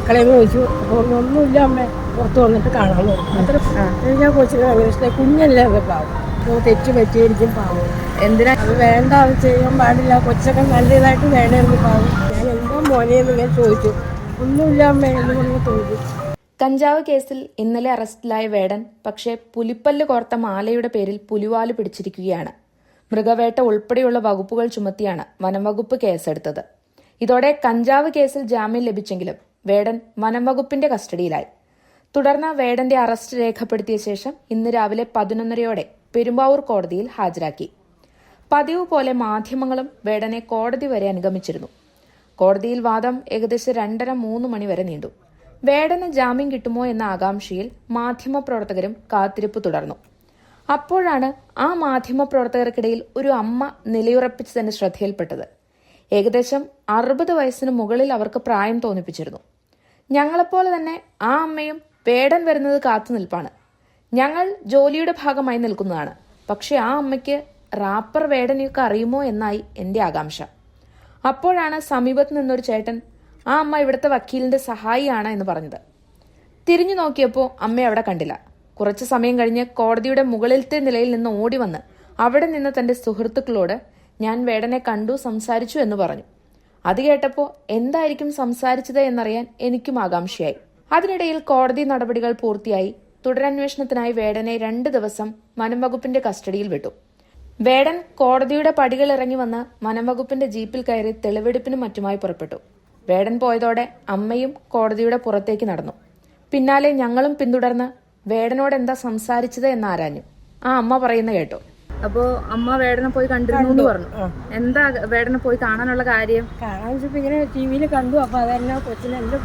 മക്കളെ ചോദിച്ചു അപ്പോൾ ഒന്നുമില്ല അമ്മ. പുറത്ത് വന്നിട്ട് കാണാൻ പോകും അത്ര ഞാൻ കൊച്ചിനെ ഭയങ്കര ഇഷ്ടമായി കുഞ്ഞല്ലേ അത് പാവം. തെറ്റ് പറ്റിയിരിക്കും പാവം. എന്തിനാ? അത് വേണ്ട അത് ചെയ്യാൻ പാടില്ല. കൊച്ചൊക്കെ നല്ല നല്ലതായിട്ട് വേണമെന്ന് പാവം. ഞാൻ എന്താ മോനെയെന്ന് ഞാൻ ചോദിച്ചു. ഒന്നുമില്ല അമ്മ എന്ന് പറഞ്ഞു തോന്നി കഞ്ചാവ് കേസിൽ ഇന്നലെ അറസ്റ്റിലായ വേടൻ പക്ഷേ പുലിപ്പല്ല് കോർത്ത മാലയുടെ പേരിൽ പുലിവാൽ പിടിച്ചിരിക്കുകയാണ്. മൃഗവേട്ട ഉൾപ്പെടെയുള്ള വകുപ്പുകൾ ചുമത്തിയാണ് വനംവകുപ്പ് കേസെടുത്തത്. ഇതോടെ കഞ്ചാവ് കേസിൽ ജാമ്യം ലഭിച്ചെങ്കിലും വേടൻ വനംവകുപ്പിന്റെ കസ്റ്റഡിയിലായി. തുടർന്ന് വേടന്റെ അറസ്റ്റ് രേഖപ്പെടുത്തിയ ശേഷം ഇന്ന് രാവിലെ പതിനൊന്നരയോടെ പെരുമ്പാവൂർ കോടതിയിൽ ഹാജരാക്കി. പതിവ് പോലെ മാധ്യമങ്ങളും വേടനെ കോടതി വരെ അനുഗമിച്ചിരുന്നു. കോടതിയിൽ വാദം ഏകദേശം രണ്ടര മൂന്ന് മണി വരെ നീണ്ടു. വേടന് ജാമ്യം കിട്ടുമോ എന്ന ആകാംക്ഷയിൽ മാധ്യമപ്രവർത്തകരും കാത്തിരിപ്പ് തുടർന്നു. അപ്പോഴാണ് ആ മാധ്യമപ്രവർത്തകർക്കിടയിൽ ഒരു അമ്മ നിലയുറപ്പിച്ചതിന്റെ ശ്രദ്ധയിൽപ്പെട്ടത്. ഏകദേശം അറുപത് വയസ്സിന് മുകളിൽ അവർക്ക് പ്രായം തോന്നിപ്പിച്ചിരുന്നു. ഞങ്ങളെപ്പോലെ തന്നെ ആ അമ്മയും പേടൻ വരുന്നത് കാത്തു നിൽപ്പാണ്. ഞങ്ങൾ ജോലിയുടെ ഭാഗമായി നിൽക്കുന്നതാണ്. പക്ഷെ ആ അമ്മയ്ക്ക് റാപ്പർ വേടനെയൊക്കെ അറിയുമോ എന്നായി എന്റെ ആകാംക്ഷ. അപ്പോഴാണ് സമീപത്ത് നിന്നൊരു ചേട്ടൻ ആ അമ്മ ഇവിടുത്തെ വക്കീലിന്റെ സഹായിയാണ് എന്ന് പറഞ്ഞത്. തിരിഞ്ഞു നോക്കിയപ്പോൾ അമ്മയെ അവിടെ കണ്ടില്ല. കുറച്ചു സമയം കഴിഞ്ഞ് കോടതിയുടെ മുകളിലത്തെ നിലയിൽ നിന്ന് ഓടി വന്ന് അവിടെ നിന്ന് തന്റെ സുഹൃത്തുക്കളോട് ഞാൻ വേടനെ കണ്ടു സംസാരിച്ചു എന്ന് പറഞ്ഞു. അത് കേട്ടപ്പോൾ എന്തായിരിക്കും സംസാരിച്ചത് എന്നറിയാൻ എനിക്കും ആകാംക്ഷയായി. അതിനിടയിൽ കോടതി നടപടികൾ പൂർത്തിയായി. തുടരന്വേഷണത്തിനായി വേടനെ രണ്ട് ദിവസം വനംവകുപ്പിന്റെ കസ്റ്റഡിയിൽ വിട്ടു. വേടൻ കോടതിയുടെ പടികൾ ഇറങ്ങി വന്ന് വനംവകുപ്പിന്റെ ജീപ്പിൽ കയറി തെളിവെടുപ്പിനും മറ്റുമായി പുറപ്പെട്ടു. വേടൻ പോയതോടെ അമ്മയും കോടതിയുടെ പുറത്തേക്ക് നടന്നു. പിന്നാലെ ഞങ്ങളും പിന്തുടർന്ന് വേടനോട് എന്താ സംസാരിച്ചത് എന്ന് ആരാഞ്ഞു. ആ അമ്മ പറയുന്ന കേട്ടു. അപ്പോ അമ്മ വേടനെ പോയി കണ്ടിരുന്നു എന്ന് പറഞ്ഞു. എന്താ വേടനെ പോയി കാണാനുള്ള കാര്യം? കാണാൻ വെച്ചപ്പോൾ ഇങ്ങനെ ടി വിയിൽ കണ്ടു. അപ്പൊ അതെല്ലാം കൊച്ചിന് എന്റെ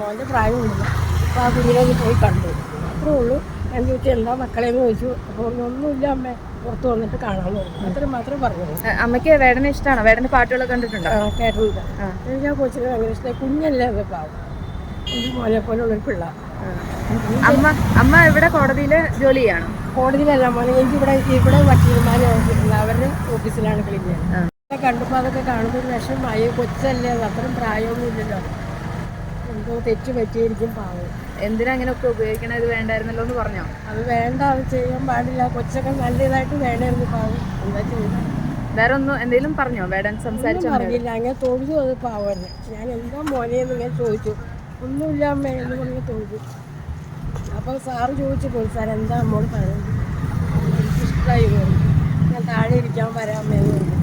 മോന്റെ പ്രായമുണ്ട് പ്രായമില്ല അപ്പോൾ ആ കുഞ്ഞിനെ പോയി കണ്ടു. അത്രേ ഉള്ളൂ. ഞാൻ ചോദിച്ചു എന്താ മക്കളെ ചോദിച്ചു. അപ്പോൾ ഒന്നുമില്ല അമ്മ. പുറത്ത് വന്നിട്ട് കാണാൻ പറഞ്ഞു. അത്രയും മാത്രമേ പറഞ്ഞുള്ളൂ. അമ്മയ്ക്ക് വേടനെ ഇഷ്ടമാണോ വേടന്റെ പാട്ടുകളൊക്കെ കണ്ടിട്ടുണ്ടോ? കേട്ടിട്ടുണ്ട്. ഞാൻ കൊച്ചിനെ ഭയങ്കര ഇഷ്ടമായി കുഞ്ഞല്ലേ അത് പാവം എന്റെ മോനെ പോലെ ഉള്ളൊരു പിള്ള. അമ്മ അമ്മ ഇവിടെ കോടതിയിൽ ജോലി ചെയ്യണം? കോടതിയിലല്ല മോനെ എനിക്ക് ഇവിടെ ഇവിടെ വക്കീൽമാരെ ഓഫീസില്ല അവരുടെ ഓഫീസിലാണ് ക്ലീൻ ചെയ്യുന്നത് കണ്ടപ്പോൾ അതൊക്കെ കാണുമ്പോൾ ഒരു വിഷമമായി കൊച്ചല്ലേ അത് അത്രയും പ്രായമൊന്നും ഇല്ലല്ലോ എന്തോ തെറ്റ് പറ്റിയിരിക്കും പാവം. എന്തിനാ അങ്ങനെയൊക്കെ ഉപയോഗിക്കണത് വേണ്ടായിരുന്നല്ലോ എന്ന് പറഞ്ഞോ? അത് വേണ്ട അത് ചെയ്യാൻ പാടില്ല. കൊച്ചൊക്കെ നല്ല ഇതായിട്ട് വേണമായിരുന്നു പാവം. എന്താ ചെയ്യുന്നത് വേറെ ഒന്നും എന്തെങ്കിലും പറഞ്ഞോ? വേടൻ സംസാരിച്ചോ പറഞ്ഞില്ല. അങ്ങനെ തൊഴുതു അത് ഞാൻ എന്താ മോനെ എന്ന് ഞാൻ ചോദിച്ചു. ഒന്നുമില്ല അമ്മ എന്ന് പറഞ്ഞ് തോന്നി അപ്പോൾ സാറ് ചോദിച്ചു പോയി സാർ എന്താ അമ്മോട് പറയുന്നത്? എനിക്ക് ഇഷ്ടമായി തോന്നി ഞാൻ താഴെ ഇരിക്കാൻ വരാമേ എന്ന് പറഞ്ഞു.